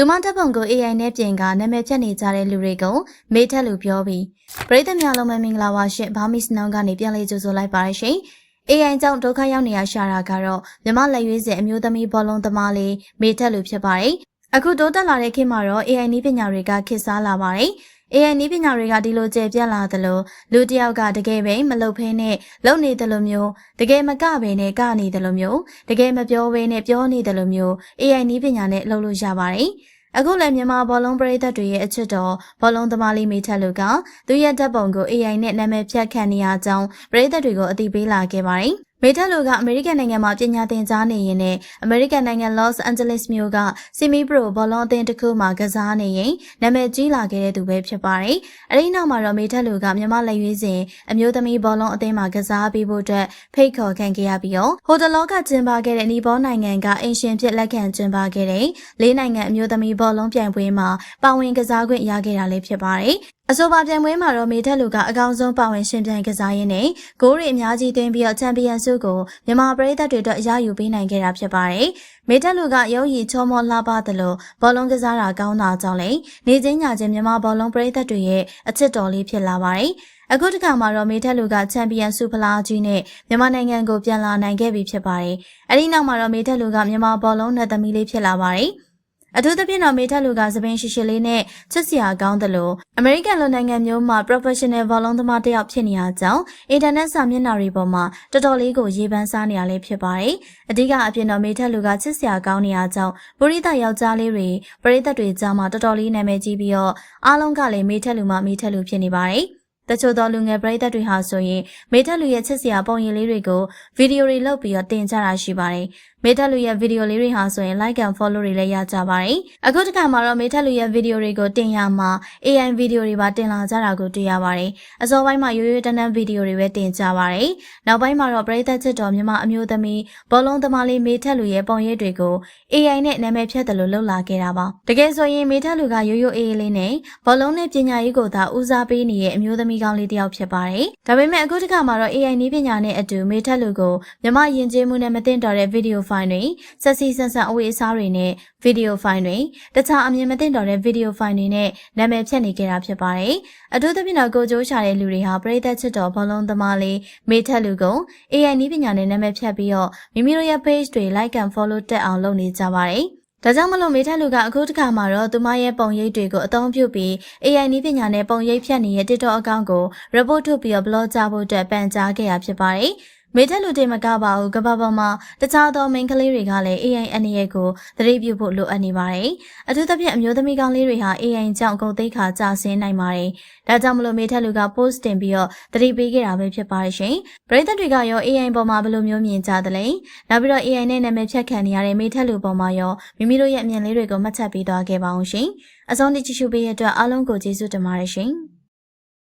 သူမတပ်ပုံကို AI နဲ့ပြင်ကနာမည်ဖြတ်နေကြတဲ့လူတွေကိုမေးထက်လူပြောပြီးပရိသတ်များလုံးပဲမင်္ဂလာပါရှင်ဘာမစ်နောင်ကနေပြန်လေးကြိုဆိုလိုက်ပါရရှင် AI ကြောင့်ဒုက္ခရောက်နေရရှာတာကတော့မြမလက်ရွေးစင်အမျိုးသမီးဘောလုံးသမားလေးမေးထက်လူဖြစ်ပါတယ်အခုတိုးတက်လာတဲ့ခေတ်မှာတော့ AI နည်းပညာတွေကခေတ်စားလာပါတယ် AI နည်းပညာတွေကဒီလိုကျေပြန့်လာသလိုလူတစ်ယောက်ကတကယ်ပဲမလုပ်ဖဲနဲ့လုပ်နေတယ်လို့မျိုးတကယ်မကပဲနဲ့ကနေတယ်လို့မျိုးတကယ်မပြောဘဲနဲ့ပြောနေတယ်လို့မျိုး AI နည်းပညာနဲ့လုပ်လို့ရပါတယ်အခုလည်းမြန်မာဘောလုံးပရိသတ်တွေရဲ့အချစ်တော်ဘောလုံးသမားလေးမိထက်လူကသူရဲ့ဓာတ်ပုံကို AI နဲ့နာမည်ဖြတ်ခံနေရကြောင်းပရိသတ်တွေကိုအသိပေးလာခဲ့ပါတယ်။ မေထက်လူကအမေရိကန်နိုင်ငံမှာပညာသင်ကြားနေရင်နဲ့အမေရိကန်နိုင်ငံ Los Angeles မြို့က Semi Pro ဘောလုံးအသင်းတစ်ခုမှာကစားနေရင်နာမည်ကြီးလာခဲ့တဲ့သူပဲဖြစ်ပါတယ်။အဲဒီနောက်မှာတော့မေထက်လူကမြန်မာလက်ရွေးစင်အမျိုးသမီးဘောလုံးအသင်းမှာကစားပြီးဖို့အတွက်ဖိတ်ခေါ်ခံခဲ့ရပြီးတော့ဟိုတလောကကျင်းပခဲ့တဲ့နီဘောနိုင်ငံကအင်ရှင်ဖြစ်လက်ခံကျင်းပခဲ့တဲ့လေးနိုင်ငံအမျိုးသမီးဘောလုံးပြိုင်ပွဲမှာပါဝင်ကစားခွင့်ရခဲ့တာလည်းဖြစ်ပါတယ်။ အဆိုပါပြိုင်ပွဲမှာတော့မေထက်လူကအကောင်းဆုံးပါဝင်ရှင်ပြိုင်ကစားရင်းနဲ့ဂိုးတွေအများကြီးသွင်းပြီးတော့ချန်ပီယံဆုကိုမြန်မာပရိသတ်တွေအတွက်အရယူပေးနိုင်ခဲ့တာဖြစ်ပါတယ်။မေထက်လူကရုပ်ရည်ချောမောလှပသလိုဘောလုံးကစားတာကောင်းတာကြောင့်လည်းနေချင်းညာချင်းမြန်မာဘောလုံးပရိသတ်တွေရဲ့အချစ်တော်လေးဖြစ်လာပါတယ်။အခုတခါမှာတော့မေထက်လူကချန်ပီယံဆုဖလားကြီးနဲ့မြန်မာနိုင်ငံကိုပြန်လာနိုင်ခဲ့ပြီဖြစ်ပါတယ်။အဲဒီနောက်မှာတော့မေထက်လူကမြန်မာဘောလုံးနဲ့သမီးလေးဖြစ်လာပါတယ်။ အထူးသဖြင့်တော့မေထက်လူကသပင်ရှိရှိလေးနဲ့ချစ်စရာကောင်းတယ်လို့အမေရိကန်လူနိုင်ငံမျိုးမှာ professional ဘောလုံးသမားတစ်ယောက်ဖြစ်နေရကြောင်းအင်တာနက်စာမျက်နှာတွေပေါ်မှာတော်တော်လေးကိုရေးပန်းစားနေရလေးဖြစ်ပါတယ်။အဓိကအဖြစ်တော့မေထက်လူကချစ်စရာကောင်းနေရကြောင်းပရိသတ်ယောက်ျားလေးတွေပရိသတ်တွေကြားမှာတော်တော်လေးနာမည်ကြီးပြီးတော့အားလုံးကလည်းမေထက်လူမှမေထက်လူဖြစ်နေပါတယ်။တချို့သောလူငယ်ပရိသတ်တွေဟာဆိုရင်မေထက်လူရဲ့ချစ်စရာပုံရိပ်လေးတွေကိုဗီဒီယိုတွေလုပ်ပြီးတော့တင်ကြတာရှိပါတယ်။ မေထက်လူရဲ့ဗီဒီယိုလေးတွေဟာဆိုရင် like and follow တွေလည်းရကြပါတယ်။အခုတစ်ခါမှာတော့မေထက်လူရဲ့ဗီဒီယိုတွေကိုတင်ရမှာ AI ဗီဒီယိုတွေပါတင်လာကြတာကိုတွေ့ရပါတယ်။အစောပိုင်းမှာရိုးရိုးတန်းတန်းဗီဒီယိုတွေပဲတင်ကြပါတယ်။နောက်ပိုင်းမှာတော့ပရိသတ်ချစ်တော်မြန်မာအမျိုးသမီးဘောလုံးသမားလေးမေထက်လူရဲ့ပုံရိပ်တွေကို AI နဲ့နာမည်ဖြတ်တယ်လို့လုပ်လာခဲ့တာပါ။တကယ်ဆိုရင်မေထက်လူကရိုးရိုးအေးအေးလေးနဲ့ဘောလုံးနဲ့ပညာရေးကိုသာဦးစားပေးနေတဲ့အမျိုးသမီးကောင်းလေးတစ်ယောက်ဖြစ်ပါတယ်။ဒါပေမဲ့အခုတစ်ခါမှာတော့ AI နည်းပညာနဲ့အတူမေထက်လူကိုမြမယဉ်ကျေးမှုနဲ့မသိတော်တဲ့ဗီဒီယိုဖိုင်တွေဆက်စီဆန်ဆန်အဝေးအစားတွေနဲ့ဗီဒီယိုဖိုင်တွေတခြားအမြင်မသိတော်တဲ့ဗီဒီယိုဖိုင်တွေနဲ့နာမည်ဖြတ်နေကြတာဖြစ်ပါတယ်။အထူးသဖြင့်တော့ကိုကြိုးချတဲ့လူတွေဟာပရိသတ်ချစ်တော်ဘောလုံးသမားလေးမေထက်လူကို AI နည်းပညာနဲ့နာမည်ဖြတ်ပြီးတော့မိမိတို့ရဲ့ page တွေ like and follow တက်အောင်လုပ်နေကြပါတယ်။ဒါကြောင့်မလို့မေထက်လူကအခုတစ်ခါမှာတော့သူမရဲ့ပုံရိပ်တွေကိုအသုံးပြုပြီး AI နည်းပညာနဲ့ပုံရိပ်ဖြတ်နေတဲ့ TikTok အကောင့်ကို report ထုတ်ပြီးတော့ blog ကြဖို့အတွက်ပန်ကြားခဲ့ရဖြစ်ပါတယ်။ မေထက်လူတွေမကပါဘူးကဘာပေါ်မှာတခြားသောမိန်းကလေးတွေကလည်း AI အနေရဲ့ကိုသတိပြုဖို့လိုအပ်နေပါတယ်။အထူးသဖြင့်အမျိုးသမီးကောင်းလေးတွေဟာ AI ကြောင့်ဂုဏ်သိက္ခာကျဆင်းနိုင်ပါတယ်။ဒါကြောင့်မလို့မေထက်လူက post တင်ပြီးတော့သတိပေးခဲ့တာပဲဖြစ်ပါတယ်ရှင်။ပရိသတ်တွေကရော AI ပေါ်မှာဘယ်လိုမျိုးမြင်ကြသလဲ။နောက်ပြီးတော့ AI နဲ့နာမည်ဖြတ်ခံနေရတဲ့မေထက်လူပေါ်မှာရောမိမိတို့ရဲ့အမြင်လေးတွေကိုမှတ်ချက်ပေးသွားခဲ့ပါအောင်ရှင်။အဆုံးထိကြည့်ရှုပေးရတဲ့အတွက်အားလုံးကိုကျေးဇူးတင်ပါတယ်ရှင်။